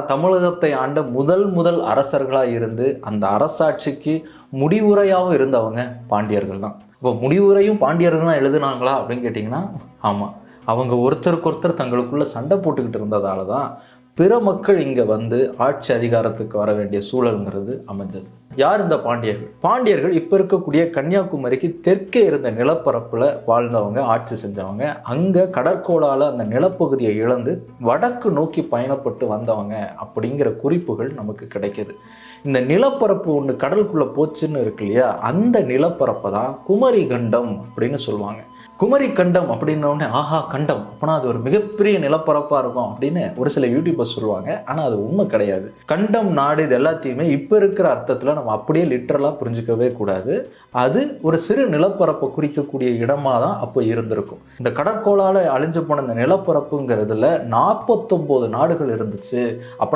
தமிழகத்தை ஆண்ட முதல் முதல் அரசர்களாக இருந்து அந்த அரசாட்சிக்கு முடிவுரையாகவும் இருந்தவங்க பாண்டியர்கள் தான். இப்போ முடிவுரையும் பாண்டியர்கள் தான் எழுதுனாங்களா அப்படின்னு கேட்டிங்கன்னா ஆமாம் அவங்க ஒருத்தருக்கு ஒருத்தர் தங்களுக்குள்ள சண்டை போட்டுக்கிட்டு இருந்ததால தான் பிற மக்கள் இங்கே வந்து ஆட்சி அதிகாரத்துக்கு வர வேண்டிய சூழல்ங்கிறது அமைஞ்சது. யார் இந்த பாண்டியர்கள்? பாண்டியர்கள் இப்போ இருக்கக்கூடிய கன்னியாகுமரிக்கு தெற்கே இருந்த நிலப்பரப்பில் வாழ்ந்தவங்க ஆட்சி செஞ்சவங்க அங்கே கடற்கோளால் அந்த நிலப்பகுதியை இழந்து வடக்கு நோக்கி பயணப்பட்டு வந்தவங்க அப்படிங்கிற குறிப்புகள் நமக்கு கிடைக்கிது. இந்த நிலப்பரப்பு ஒன்று கடலுக்குள்ளே போச்சுன்னு இருக்கு இல்லையா? அந்த நிலப்பரப்பை தான் குமரி கண்டம் அப்படின்னு சொல்லுவாங்க. குமரி கண்டம் அப்படின்ன ஆஹா கண்டம். அப்போனா அது ஒரு மிகப்பெரிய நிலப்பரப்பாக இருக்கும் அப்படின்னு ஒரு சில யூடியூபர்ஸ் சொல்லுவாங்க. ஆனால் அது உண்மை கிடையாது. கண்டம் நாடு இது எல்லாத்தையுமே இப்போ இருக்கிற அர்த்தத்தில் நம்ம அப்படியே லிட்ரலாக புரிஞ்சுக்கவே கூடாது. அது ஒரு சிறு நிலப்பரப்பை குறிக்கக்கூடிய இடமா தான் அப்போ இருந்திருக்கும். இந்த கடற்கோளால் அழிஞ்சு போன இந்த நிலப்பரப்புங்கிறதுல நாற்பத்தொம்போது நாடுகள் இருந்துச்சு. அப்போ